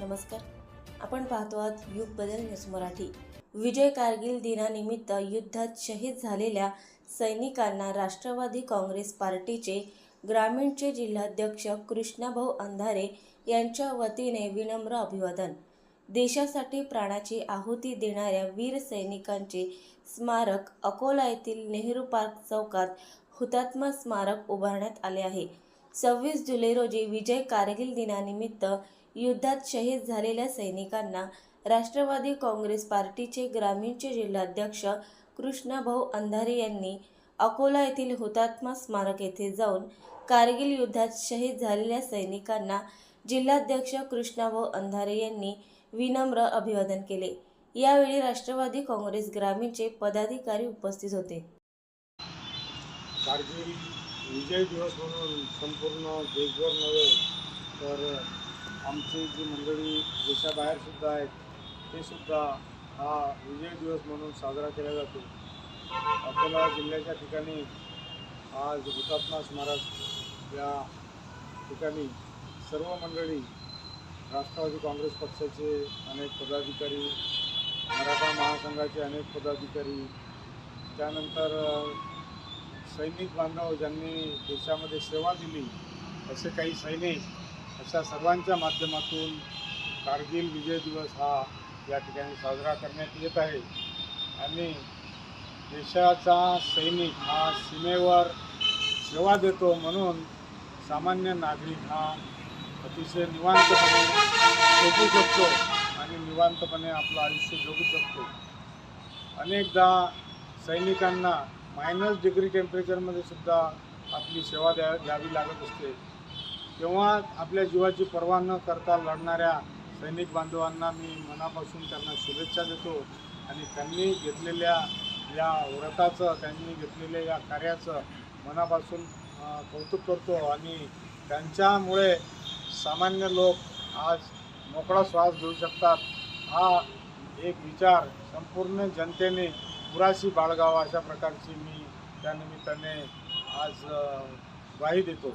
नमस्कार. आपण पाहतो आहात युग बदल न्यूज मराठी. विजय कारगिल दिनानिमित्त युद्धात शहीद झालेल्या सैनिकांना राष्ट्रवादी काँग्रेस पार्टीचे ग्रामीणचे जिल्हाध्यक्ष कृष्णाभाऊ अंधारे यांच्या वतीने विनम्र अभिवादन. देशासाठी प्राणाची आहुती देणाऱ्या वीर सैनिकांचे स्मारक अकोला येथील नेहरू पार्क चौकात हुतात्मा स्मारक उभारण्यात आले आहे. सव्वीस जुलै रोजी विजय कारगिल दिनानिमित्त युद्धात शहीद झालेल्या सैनिकांना राष्ट्रवादी काँग्रेस पार्टीचे ग्रामीणचे जिल्हाध्यक्ष कृष्णाभाऊ अंधारे यांनी अकोला येथील हुतात्मा स्मारक येथे जाऊन कारगिल युद्धात शहीद झालेल्या सैनिकांना जिल्हाध्यक्ष कृष्णाभाऊ अंधारे यांनी विनम्र अभिवादन केले. यावेळी राष्ट्रवादी काँग्रेस ग्रामीणचे पदाधिकारी उपस्थित होते. कारगिल विजय दिवस म्हणून संपूर्ण देशभर नव्हे तर आमची जी मंडळी देशाबाहेरसुद्धा आहेत ते सुद्धा हा विजय दिवस म्हणून साजरा केला जातो. अकोला जिल्ह्याच्या ठिकाणी आज हुतात्मा स्मारक या ठिकाणी सर्व मंडळी राष्ट्रवादी काँग्रेस पक्षाचे अनेक पदाधिकारी मराठा महासंघाचे अनेक पदाधिकारी त्यानंतर सैनिक बांधव ज्यांनी देशामध्ये सेवा दिली असे काही सैनिक अशा सर्वांच्या माध्यमातून कारगिल विजय दिवस हा या ठिकाणी साजरा करण्यात येत आहे. आणि देशाचा सैनिक हा सीमेवर सेवा देतो म्हणून सामान्य नागरिक हा अतिशय निवांतपणे जगू शकतो आणि निवांतपणे आपलं आयुष्य जगू शकतो. अनेकदा सैनिकांना मायनस डिग्री टेम्परेचरमध्ये सुद्धा आपली सेवा द्या द्यावी लागत असते. तेव्हा आपल्या जीवाची पर्वा न करता लढणाऱ्या सैनिक बांधवांना मी मनापासून त्यांना शुभेच्छा देतो. आणि त्यांनी घेतलेल्या या व्रताचं त्यांनी घेतलेल्या या कार्याचं मनापासून कौतुक करतो. आणि त्यांच्यामुळे सामान्य लोक आज मोकळा श्वास घेऊ शकतात. हा एक विचार संपूर्ण जनतेने पुराशी बाळगावा अशा प्रकारची मी त्यानिमित्ताने आज ग्वाही देतो.